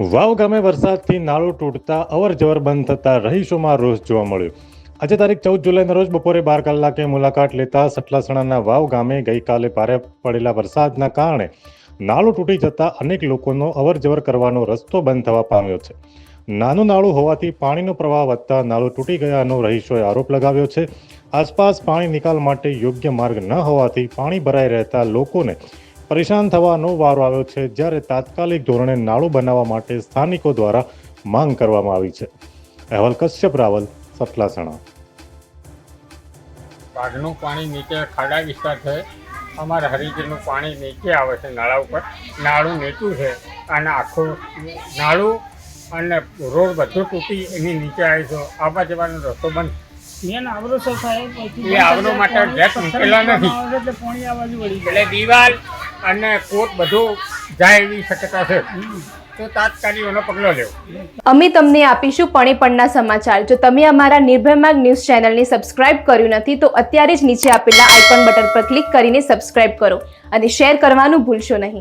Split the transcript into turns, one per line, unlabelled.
વાવ ગામે વરસાદથી નાળું તૂટતા અવર જવર બંધ થતા રહીશોમાં રોષ જોવા મળ્યો. આજે તારીખ ચૌદ જુલાઈના રોજ બપોરે બાર કલાકે મુલાકાત લેતા સટલાસણાના વાવ ગામે ગઈકાલે ભારે પડેલા વરસાદના કારણે નાળું તૂટી જતા અનેક લોકોનો અવર જવર કરવાનો રસ્તો બંધ થવા પામ્યો છે. નાનું નાળું હોવાથી પાણીનો પ્રવાહ વધતા નાળું તૂટી ગયાનો રહીશોએ આરોપ લગાવ્યો છે. આસપાસ પાણી નિકાલ માટે યોગ્ય માર્ગ ન હોવાથી પાણી ભરાઈ રહેતા લોકોને પરેશાન થવાનો વારો આવ્યો છે જ્યારે તાત્કાલિક ધોરણે નાળું બનાવવા માટે સ્થાનિકો દ્વારા માંગ કરવામાં આવી છે. અહેવાલ કશ્યપ રાવલ સતલાસણા.
બાગનું પાણી નીચે ખાડા વિસ્તાર છે. અમારે હરિજનનું પાણી નીચે આવે છે નાળા ઉપર. નાળું નીચું છે અને આખું નાળું અને રોડ બધું તૂટી એની નીચે આવી છે. આવવા જવાનો રસ્તો બંધ.
આવરો થાય
એ આવરો માટે નથી.
એટલે
દિવાલ અને કોર્ટ બધું જાય એવી શક્યતા છે.
અમે તમને આપીશું પણે પણના સમાચાર. જો તમે અમારા નિર્ભય માર્ગ ન્યૂઝ ચેનલને સબસ્ક્રાઇબ કર્યું નથી, તો અત્યારે જ નીચે આપેલા આઇકોન બટન પર ક્લિક કરીને સબસ્ક્રાઇબ કરો અને શેર કરવાનું ભૂલશો નહીં.